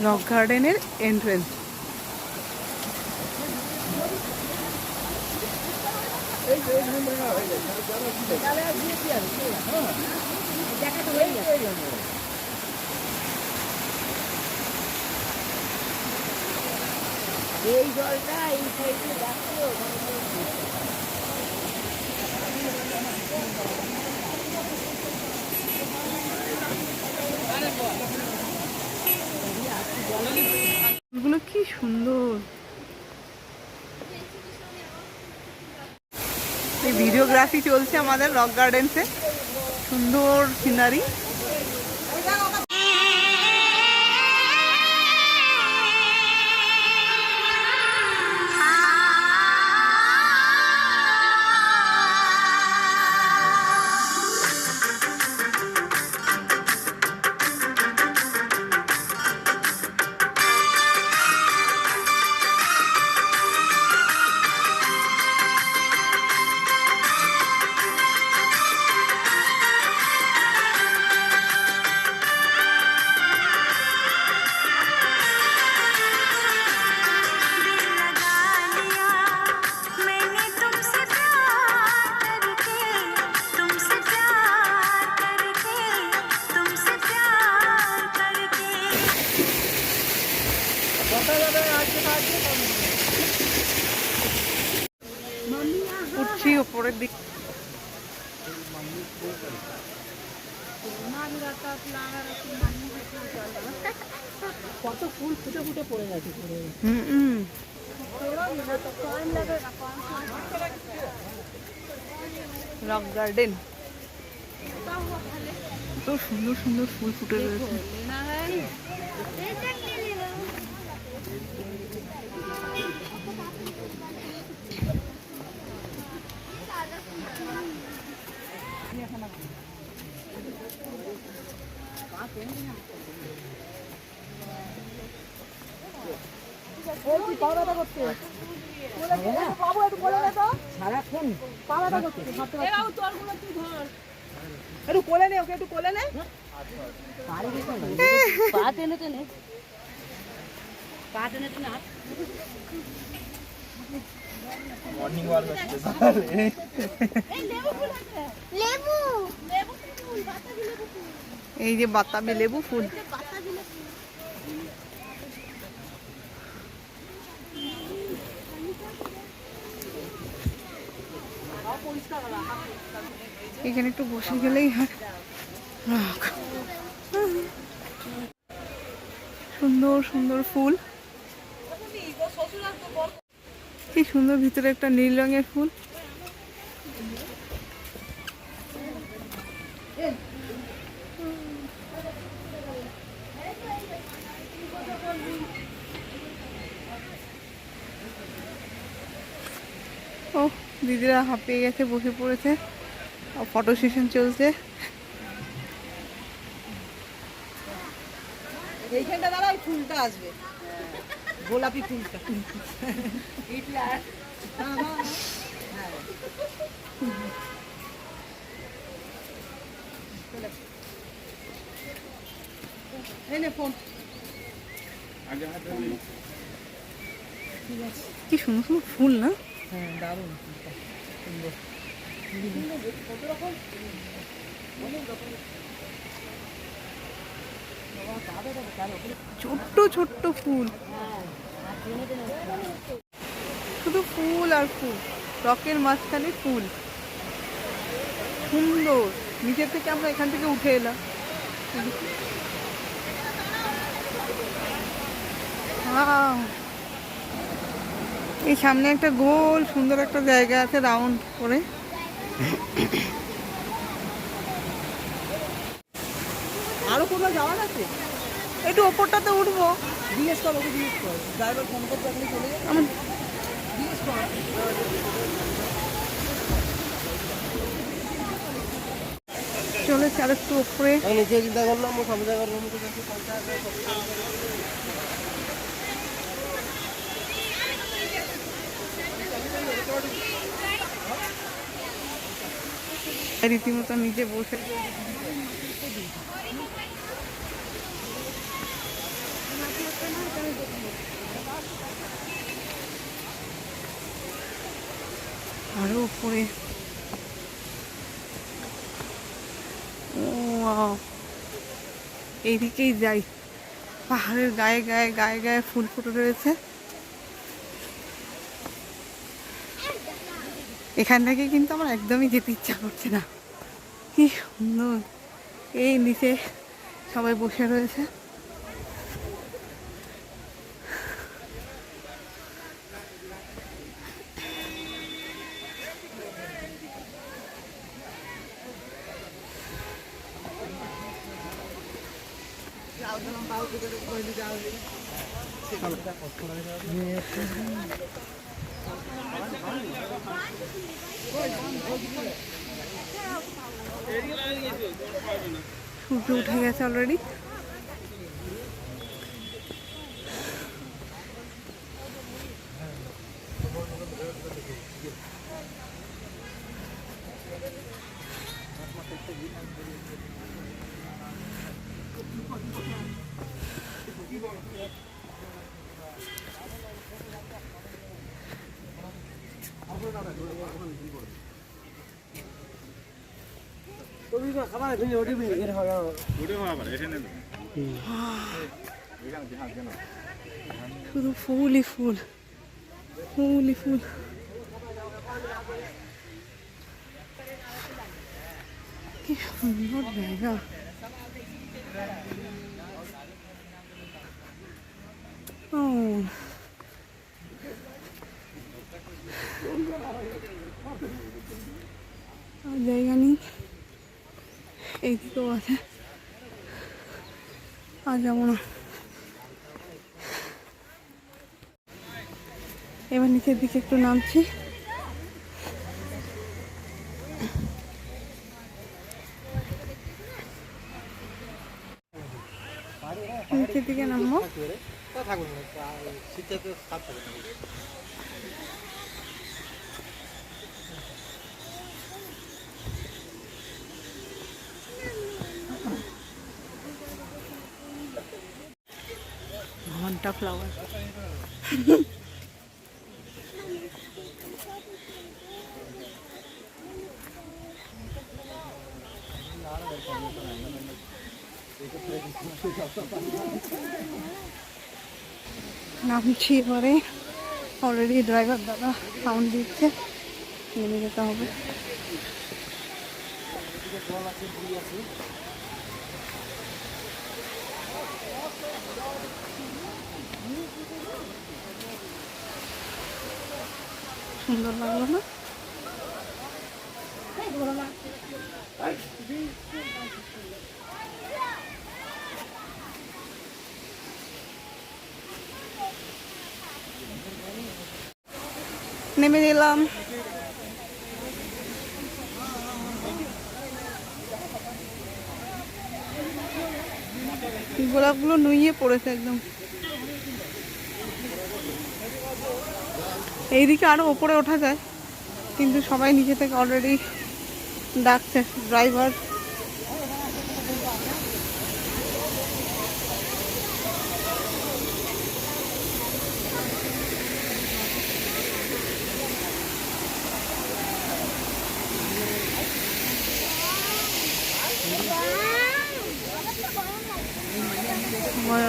Rock গার্ডেনের entrance এই জলটা এই সাইডে যাচ্ছে এগুলো কি সুন্দর এই ভিডিওগ্রাফি চলছে আমাদের রক গার্ডেন্সে সুন্দর সিনারি উঠছি ওপরের দিক। কত ফুল ফুটে ফুটে পড়ে গেছে হুম হুম। Rock garden. কত সুন্দর সুন্দর ফুল ফুটে রয়েছে। সারাক্ষণ একটু কোলে নে ওকে একটু কোলে নে। পারে কিছু পা টেনে টেনে। পা টেনে টেনে হাত। মর্নিং ওয়াক হচ্ছে সকালে এই যে বাতাবি লেবু ফুল। এখানে একটু বসে গেলেই হয়। সুন্দর সুন্দর ফুল। কি সুন্দর ভিতরে একটা নীল রঙের ফুল ও দিদিরা হাঁপিয়ে গেছে বসে পড়েছে। ফটো সেশন চলছে। এইখানটা দাঁড়াই ফুলটা আসবে। গোলাপি ফুলটা। ফোন কি সুন্দর সুন্দর ফুল না? হ্যাঁ ফুলটা সুন্দর। ছোট্ট ছোট্ট ফুল। শুধু ফুল আর ফুল, রকের মাঝখানে ফুল। সুন্দর। নিচে থেকে আমরা এখান থেকে উঠে এলাম। Wow! এই সামনে একটা গোল সুন্দর একটা জায়গা আছে রাউন্ড করে। আরও কোথাও যাওয়ার আছে? একটু ওপরটাতে উঠবো। জিজ্ঞেস কর ওকে জিজ্ঞেস কর। ড্রাইভার ফোন করতে আপনি চলে যান জিজ্ঞেস কর। চলেছে আর একটু ওপরে চিন্তা করলাম ও জায়গার রীতিমতো নিচে বসে। আরও উপরে। ও এইদিকেই যাই। পাহাড়ের গায়ে গায়ে গায়ে গায়ে ফুল ফুটে রয়েছে। এখান থেকে কিন্তু আমার একদমই যেতে ইচ্ছা করছে না। কি সুন্দর। এই নিচে সবাই বসে রয়েছে। সূর্য উঠে গেছে অলরেডি শুধু ফুলই ফুল ফুলই ফুল। কি সুন্দর জায়গা ও জায়গা নেই এইদিকেও আছে। আর যেমন এবার নিচের দিকে একটু নামছি। নিচের দিকে নামবো। ঘণ্টা ফ্লাওয়ার নামছি এবারে। অলরেডি ড্রাইভার দাদা সাউন্ড দিচ্ছে। নেমে যেতে হবে। সুন্দর লাগল না? নেমে গেলাম। গোলাপগুলো নুইয়ে পড়েছে একদম। এইদিকে আরও ওপরে ওঠা যায়। কিন্তু সবাই নিচে থেকে অলরেডি ডাকছে ড্রাইভার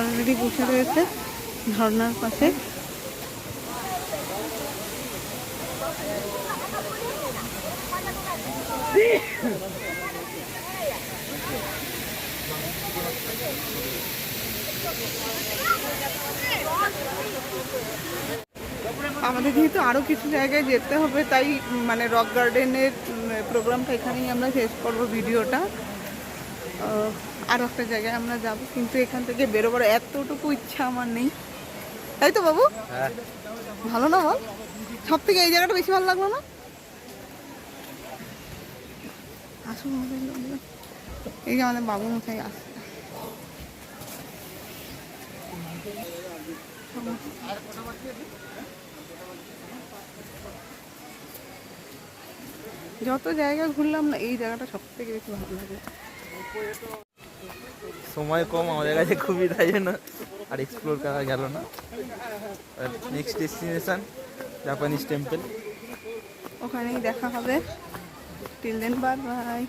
অলরেডি বসে রয়েছে ঝর্ণার পাশে। আমাদের যেহেতু আরও কিছু জায়গায় যেতে হবে তাই মানে রক গার্ডেনের প্রোগ্রামটা এখানেই আমরা শেষ করব ভিডিওটা। আরও একটা জায়গায় আমরা যাব কিন্তু এখান থেকে বেরোবার এতটুকু ইচ্ছা আমার নেই। তাই তো বাবু? হ্যাঁ। ভালো না বল? সব থেকে এই জায়গাটা বেশি ভালো লাগল না? আসুন এই যে আমাদের বাবু মশাই আসছে। যত জায়গা ঘুরলাম না এই জায়গাটা সব থেকে বেশি ভালো লাগে। সময় কম আমাদের কাছে খুবই তাই জন্য আর এক্সপ্লোর করা গেল না। নেক্সট ডেস্টিনেশন জাপানিজ টেম্পল ওখানেই দেখা হবে। Till then bye bye